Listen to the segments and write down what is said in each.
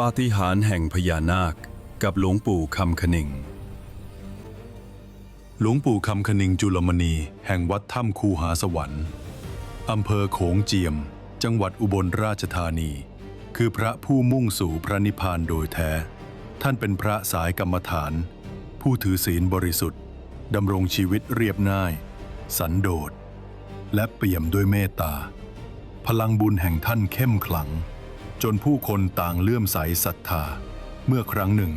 ปาฏิหาริย์แห่งพญานาคกับหลวงปู่คำคณิง หลวงปู่คำคณิงจุลมณีแห่งวัดถ้ำคูหาสวรรค์อำเภอโขงเจียม จังหวัดอุบลราชธานี คือพระผู้มุ่งสู่พระนิพพานโดยแท้ ท่านเป็นพระสายกรรมฐาน ผู้ถือศีลบริสุทธิ์ดำรงชีวิตเรียบง่าย สันโดษและเปี่ยมด้วยเมตตา พลังบุญแห่งท่านเข้มขลัง จนผู้คนต่างเลื่อมใสศรัทธา เมื่อครั้งหนึ่ง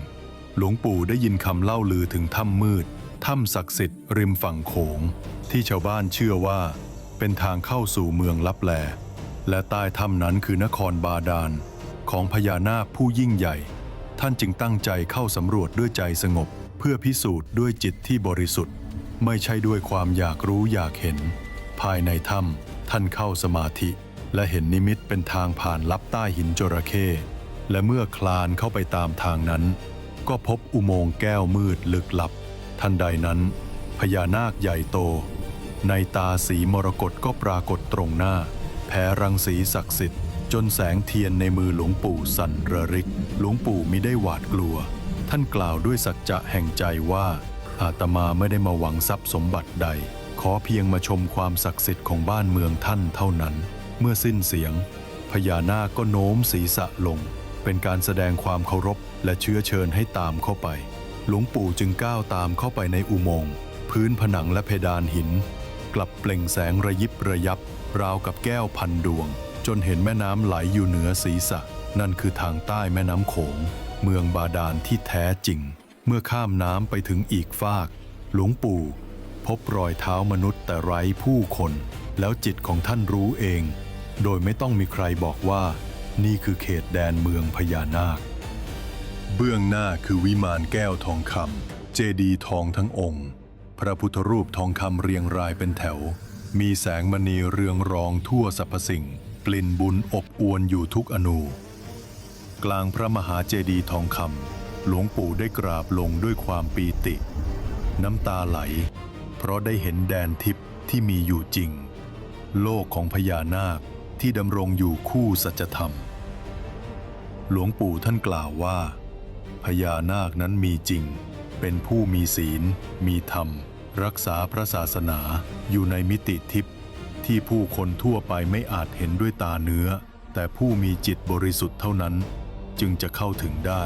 หลวงปู่ได้ยินคำเล่าลือถึงถ้ำมืด ถ้ำศักดิ์สิทธิ์ริมฝั่งโขง ที่ชาวบ้านเชื่อว่า เป็นทางเข้าสู่เมืองลับแล และใต้ถ้ำนั้นคือนครบาดาลของพญานาคผู้ยิ่งใหญ่ ท่านจึงตั้งใจเข้าสำรวจด้วยใจสงบ เพื่อพิสูจน์ด้วยจิตที่บริสุทธิ์ ไม่ใช่ด้วยความอยากรู้อยากเห็น ภายในถ้ำท่านเข้าสมาธิ และเห็นนิมิตเป็นทางผ่านลับใต้หินจระเข้และเมื่อคลานเข้าไปตามทางนั้น ก็พบอุโมงค์แก้วมืดลึกลับ ทันใดนั้น พญานาคใหญ่โต ในตาสีมรกตก็ปรากฏตรงหน้าแผ่รังสีศักดิ์สิทธิ์ จนแสงเทียนในมือหลวงปู่สั่นระริก หลวงปู่มิได้หวาดกลัว ท่านกล่าวด้วยสัจจะแห่งใจว่า อาตมาไม่ได้มาหวังทรัพย์สมบัติใด ขอเพียงมาชมความศักดิ์สิทธิ์ของบ้านเมืองท่านเท่านั้น เมื่อสิ้นเสียง พญานาคก็โน้มศีรษะลง เป็นการแสดงความเคารพและเชื้อเชิญให้ตามเข้าไป หลวงปู่จึงก้าวตามเข้าไปในอุโมงค์ พื้นผนังและเพดานหิน กลับเปล่งแสงระยิบระยับ ราวกับแก้วพันดวง จนเห็นแม่น้ำไหลอยู่เหนือศีรษะ นั่นคือทางใต้แม่น้ำโขง เมืองบาดาลที่แท้จริง เมื่อข้ามน้ำไปถึงอีกฟาก หลวงปู่ พบรอยเท้ามนุษย์แต่ไร้ผู้คนแล้วจิตของท่านรู้เอง โดยไม่ต้องมีใครบอกว่า นี่คือเขตแดนเมืองพญานาค เบื้องหน้าคือวิมานแก้วทองคำเจดีทองทั้งองค์ พระพุทธรูปทองคำเรียงรายเป็นแถว มีแสงมณีเรืองรองทั่วสรรพสิ่ง กลิ่นบุญอบอวนอยู่ทุกอนูกลางพระมหาเจดีย์ทองคำหลวงปู่ได้กราบลงด้วยความปีติ น้ำตาไหล เพราะได้เห็นแดนทิพย์ที่มีอยู่จริง โลกของพญานาค ที่ดำรงอยู่คู่สัจธรรม หลวงปู่ท่านกล่าวว่า พญานาคนั้นมีจริง เป็นผู้มีศีล มีธรรม รักษาพระศาสนาอยู่ในมิติทิพย์ที่ผู้คนทั่วไปไม่อาจเห็นด้วยตาเนื้อ แต่ผู้มีจิตบริสุทธิ์เท่านั้น จึงจะเข้าถึงได้